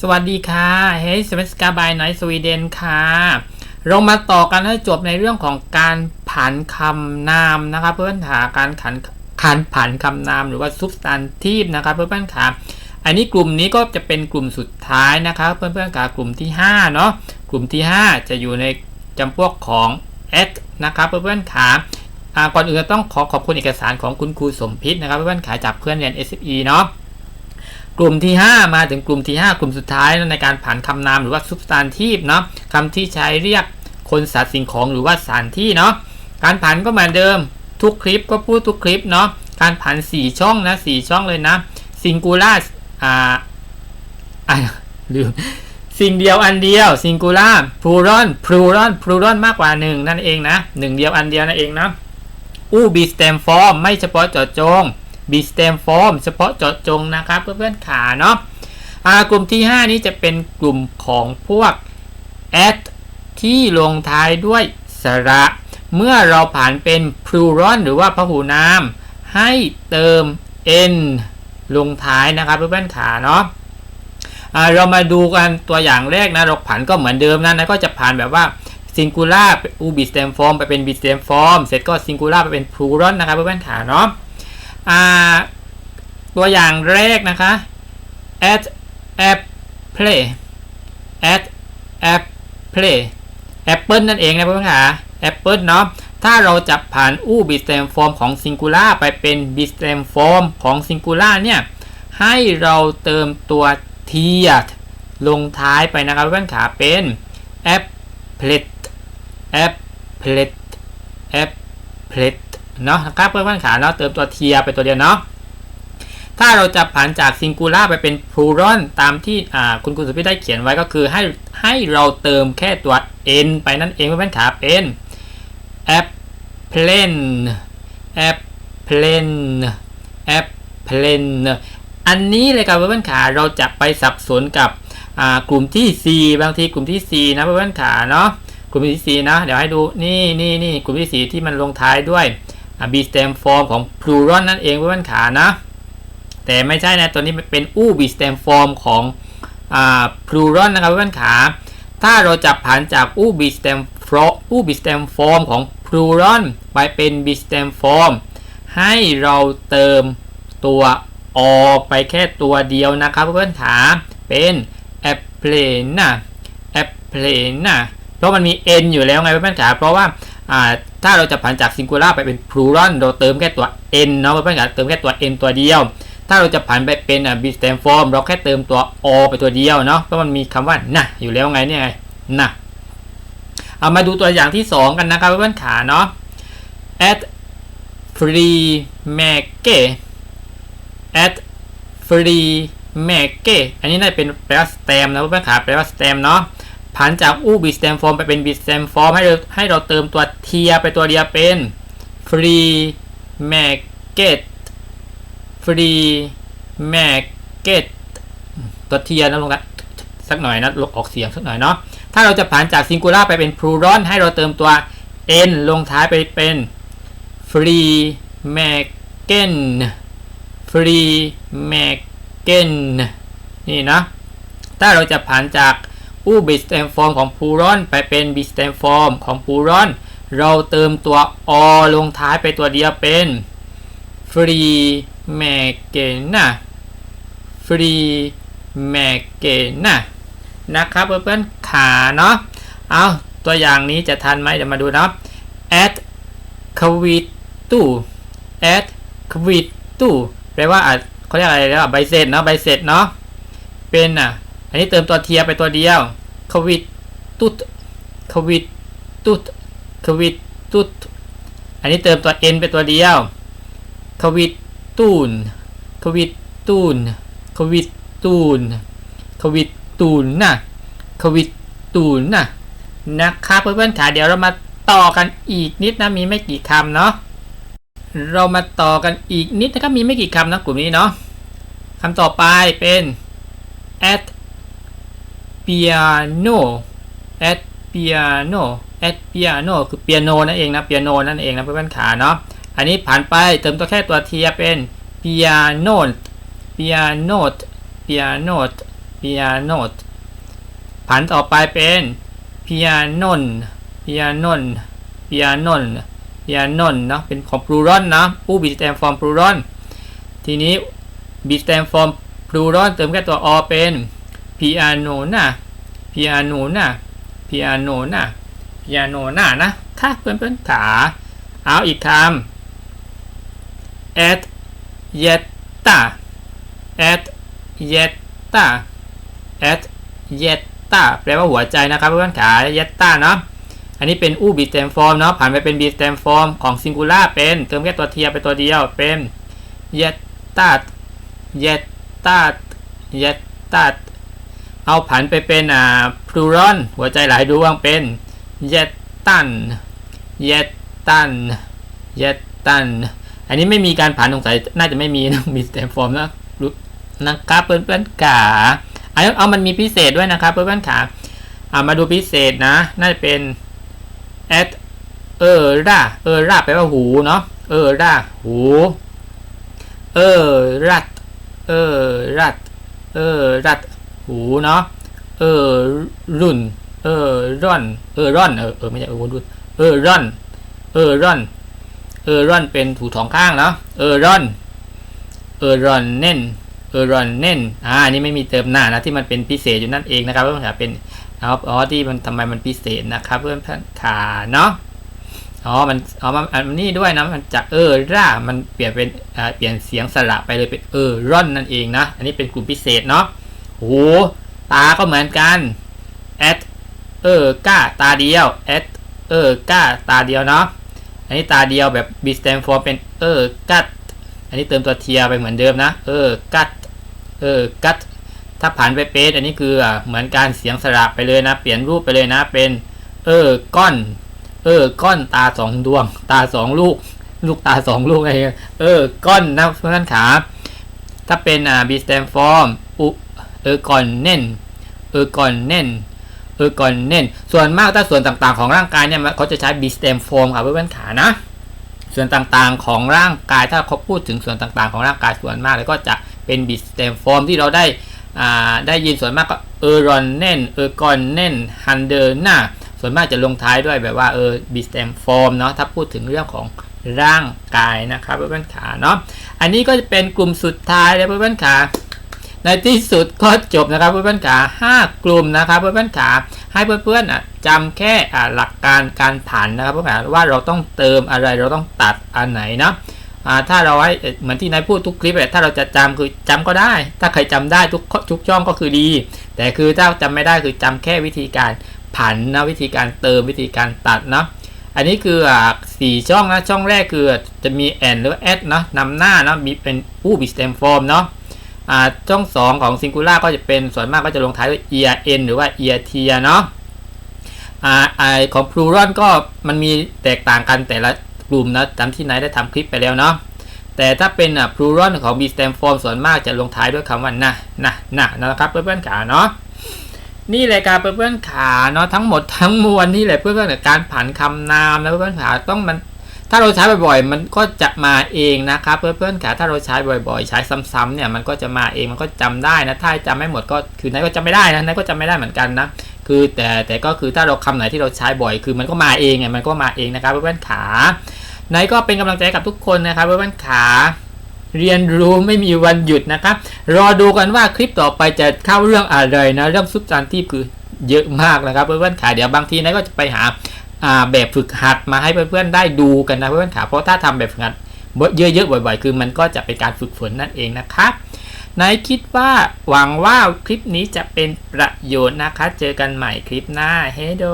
สวัสดีค่ะเฮ้ยสเวสกาบายไนสวีเดนค่ะ เรามาต่อกันให้จบในเรื่องของการผันคำนามนะครับเพื่อนๆขาการขันขันผันคำนามหรือว่า substantive นะครับเพื่อนๆขาอันนี้กลุ่มนี้ก็จะเป็นกลุ่มสุดท้ายนะครับเพื่อนๆขากลุ่มที่5เนาะกลุ่มที่ 5 จะอยู่ในจำพวกของ at นะครับเพื่อนๆขาอ่าก่อนอื่นต้องขอขอบคุณเอกสารของคุณครูสมพิษนะครับเพื่อนๆขาจากเพื่อนเรียน SFE เนาะ กลุ่มที่ 5 มาถึงกลุ่มที่ 5 กลุ่มสุดท้ายในการผันคำนามหรือว่า substantive เนาะคำที่ใช้เรียกคนสัตว์สิ่งของหรือว่าสถานที่เนาะการผันก็เหมือนเดิมทุกคลิปก็พูดทุกคลิปเนาะการผัน 4 ช่องนะ4ช่องเลยนะ singular อ่าอ่าลืมสิ่งเดียวอันเดียว singular plural plural plural มากกว่า 1 นั่นเองนะหนึ่งเดียวอันเดียวนั่นเองนะอู้ be stem form ไม่เฉพาะเจาะจง b s t e m form เฉพาะเจาะจงนะครับเพื่อนๆขาเนาะกลุ่มที่ 5 นี้จะเป็นกลุ่มของพวก at ที่ลงท้ายด้วยสระ เมื่อเราผ่านเป็น plural หรือว่าพหูนาม ให้เติม n ลงท้ายนะครับเพื่อนๆขาเนาะเรามาดูกันตัวอย่างแรกนะเราผันก็เหมือนเดิมนะนะก็จะผ่านแบบว่า singular อู b stem form ไปเป็น b stem form เสร็จก็ singular ไปเป็น plural นะครับเพื่อนๆขาเนาะ ตัวอย่างแรกนะคะ at app play at app play apple นั่นเองนะเพื่อนค่ะ apple เนาะถ้าเราจะผ่านอู้ b s t e m form ของ singular ไปเป็น b s t e m form ของ singular เนี่ย ให้เราเติมตัว t ลงท้ายไปนะครับเพื่อนขาเป็น applet applet applet เเนาะนะครับเพื่อนๆขาเนาะเติมตัวเทียไปตัวเดียวเนาะถ้าเราจะผันจากซิงคูล่าไปเป็นพลูรอนตามที่คุณครูสุพิได้เขียนไว้ก็คือให้ให้เราเติมแค่ตัว n ไปนั่นเองเพื่อนๆขาเป็น app plane app plane app plane อันนี้เลยครับเพื่อนๆขาเราจะไปสับสนกับกลุ่มที่ C บางทีกลุ่มที่ C นะเพื่อนๆขาเนาะกลุ่มที่ C นะเดี๋ยวให้ดูนี่นี่นี่กลุ่มที่ C ที่มันลงท้ายด้วย b stem form ของ plural นั่นเองเพื่อนขานะ แต่ไม่ใช่นะตัวนี้เป็นอู้ b stem form ของ plural นะครับเพื่อนขา ถ้าเราจับผันจากอู้ b stem form อู้ b stem form ของ plural ไปเป็น b stem form ให้เราเติมตัวอไปแค่ตัวเดียวนะครับเพื่อนขาเป็น a p l a n a a p l a n a เพราะมันมี n อยู่แล้วไงเพื่อนขาเพราะว่า ถ้าเราจะผันจาก singular ไปเป็น plural เราเติมแค่ตัว n เนาะเพื่อนๆเติมแค่ตัว n ตัวเดียว ถ้าเราจะผันไปเป็น b stem form เราแค่เติมตัว o ไปตัวเดียวเนาะเพราะมันมีคำว่านะอยู่แล้วไงเนี่ยไงนะเอามาดูตัวอย่างที่ 2 กันนะครับเพื่อนๆขาเนาะ at free make at free make อันนี้น่าจะเป็นแปลว่า stem นะเพื่อนๆขาแปลว่า stem เนาะ ผันจากอู้บีสเตมฟอร์มไปเป็นบีสเตมฟอร์มให้เราให้เราเติมตัวเทียไปตัวเดียวเป็นฟรีแมกเก็ตฟรีแมกเก็ตตัวเทียนะลงกันสักหน่อยนะลออกเสียงสักหน่อยเนาะถ้าเราจะผันจากซิงคูล่าไปเป็นพลูรอนให้เราเติมตัว n ลงท้ายไปเป็นฟรีแมกเกนฟรีแมกเกนนี่นะถ้าเราจะผันจาก อู้บิสเตมฟอร์มของพูรอนไปเป็นบิสเตมฟอร์มของพูรอน เราเติมตัวอลงท้ายไปตัวเดียวเป็นฟรีแมเกน่าฟรีแมเกน่านะครับเพื่อนๆขาเนาะเอาตัวอย่างนี้จะทันไหมเดี๋ยวมาดูนะ at ควิตู at ควิตูแปลว่าเขาเรียกอะไรแล้วใบเสร็จเนาะใบเสร็จเนาะเป็นอะ อันนี้เติมตัวเทียไปตัวเดียวควิดตุดควิดตุดควิดตุดอันนี้เติมตัว n ไปตัวเดียวควิดตูนควิดตูนควิดตูนควิดตูนนะควิดตูนนะนะครับเพื่อนๆขาเดี๋ยวเรามาต่อกันอีกนิดนะมีไม่กี่คำเนาะเรามาต่อกันอีกนิดนะครับมีไม่กี่คำนะกลุ่มนี้เนาะคำต่อไปเป็น at piano at piano at piano คือเปียโนนั่นเองนะเปียโนนั่นเองนะเพื่อนๆขาเนาะอันนี้ผ่านไปเติมตัวแค่ตัวเทียเป็น piano piano piano piano ผันต่อไปเป็น piano piano piano piano เนาะเป็นของ plural นะผู้ be stem form plural ทีนี้ be stem form plural เติมแค่ตัว o เป็น piano นะ piano นะ piano นะ piano นะนะค่ะเพื่อนขาเอาอีกคำ at yetta at yetta at yetta แปลว่าหัวใจนะครับเพื่อนขา yetta เนาะอันนี้เป็นอูบีเต็มฟอร์มเนาะผ่านไปเป็นบีเต็มฟอร์มของซิงคูล่าเป็นเติมแค่ตัวเทียไปตัวเดียวเป็น yetta yetta yetta เอาผันไปเป็นอ่า plural หัวใจหลายดวงเป็น yettan yettan yettan อันนี้ไม่มีการผันสงสัยน่าจะไม่มีนะมีแต่ฟอร์มนะรู้นะครับเพื่อนๆขาเอาเอามันมีพิเศษด้วยนะครับเพื่อนๆขาเอามาดูพิเศษนะ น่าจะเป็น at เออร่าเออร่าแปลว่าหูเนาะเออร่าหูเออรัดเออรัดเออรัด หูเนาะเออรุ่น เออร่อน เออร่อนเออเออไม่ใช่เออรุ่นเออร่อน เออร่อน เออร่อนเป็นถูสองข้างเนาะเออร่อน เออร่อนเน่น เออร่อนเน่นอ่านี่ไม่มีเติมหน้านะที่มันเป็นพิเศษอยู่นั่นเองนะครับเพื่อนขาเป็นอาอ๋อที่มันทำไมมันพิเศษนะครับ เพื่อนขาเนาะอ๋อ มันอ๋อมันนนี้ด้วยนะ มันจากเออร่า มันเปลี่ยนเป็นเปลี่ยนเสียงสระไปเลยเป็นเออร่อนนั่นเองนะ อันนี้เป็นกลุ่มพิเศษเนาะ หตาก็เหมือนกัน at เออก้าตาเดียว at เออก้าตาเดียวเนาะ อันนี้ตาเดียวแบบ b stand for เป็นเออกัดอันนี้เติมตัวเทียไปเหมือนเดิมนะ เออกัดเออกัดถ้าผ่านไปเป็นอันนี้คือเหมือนการเสียงสระไปเลยนะ เปลี่ยนรูปไปเลยนะ เป็น เออก้อน เออก้อนตาสองดวง ตาสองลูก ลูกตาสองลูกอะไงเออก้อนนะเพื่อนขาถ้าเป็นอ่า b stand for เออก่อนเน่น เออก่อนเน่น เออก่อนเน่น ส่วนมากถ้าส่วนต่างๆของร่างกายเนี่ยเขาจะใช้ b stem form ครับเพื่อนๆขานะ ส่วนต่างๆของร่างกายถ้าเขาพูดถึงส่วนต่างๆของร่างกายส่วนมากเลยก็จะเป็น b stem form ที่เราได้อ่าได้ยินส่วนมากก็เออรอนเน่น เออก่อนเน่นฮันเดอร์หน่าส่วนมากจะลงท้ายด้วยแบบว่าเออ b stem form เนาะถ้าพูดถึงเรื่องของร่างกายนะครับเพื่อนๆขาเนาะอันนี้ก็จะเป็นกลุ่มสุดท้ายเลยเพื่อนๆขา ในที่สุดก็จบนะครับเพื่อนๆขา5กลุ่มนะครับเพื่อนๆขาให้เพื่อนๆจำแค่หลักการการผันนะครับเพื่อนๆว่าเราต้องเติมอะไรเราต้องตัดอันไหนนะถ้าเราให้เหมือนที่นายพูดทุกคลิปเลยถ้าเราจะจำคือจำก็ได้ ถ้าใครจำได้ทุกทุกช่องก็คือดี แต่คือถ้าจำไม่ได้คือจำแค่วิธีการผันนะวิธีการเติมวิธีการตัดเนาะอันนี้คือสี่ช่องนะช่องแรกคือจะมี and หรือ at เนาะนำหน้าเนาะมีเป็นผู้ be stem form เนาะ อ่าช่องของ Singular ก็จะเป็นส่วนมากก็จะลงท้ายด้วย E R n หรือว่า E R T เนาะไอของ plural ก็มันมีแตกต่างกันแต่ละกลุ่มนะจำที่ไหนได้ทำคลิปไปแล้วเนาะแต่ถ้าเป็นอะ plural ของ b stem form ส่วนมากจะลงท้ายด้วยคำว่านะนะนะนะครับเพื่อนๆขาเนาะนี่เลยการเพื่อนๆขาเนาะทั้งหมดทั้งมวลนี่แหละเพื่อนๆการผันคำนามนะเพื่อนๆขาต้องมัน ถ้าเราใช้บ่อยๆ มันก็จะมาเองนะครับเพื่อนๆค่ะถ้าเราใช้บ่อยๆ ใช้ซ้ำๆเนี่ยมันก็จะมาเองมันก็จำได้นะถ้าจำไม่หมดก็คือนายก็จำไม่ได้นะนายก็จำไม่ได้เหมือนกันนะคือแต่แต่ก็คือถ้าเราคำไหนที่เราใช้บ่อย คือมันก็มาเองไงมันก็มาเองนะครับเพื่อนๆขานายก็เป็นกำลังใจกับทุกคนนะครับเพื่อนๆขาเรียนรู้ไม่มีวันหยุดนะครับ รอดูกันว่าคลิปต่อไปจะเข้าเรื่องอะไรนะเรื่องซุปจันทีคือเยอะมากนะครับเพื่อนๆขาเดี๋ยวบางทีนายก็จะไปหา แบบฝึกหัดมาให้เพื่อนๆได้ดูกันนะเพื่อนๆขาเพราะถ้าทำแบบฝึกหัดเยอะๆบ่อย ๆ คือมันก็จะเป็นการฝึกฝนนั่นเองนะครับนายคิดว่าหวังว่าคลิปนี้จะเป็นประโยชน์นะคะ เจอกันใหม่คลิปหน้าเฮโด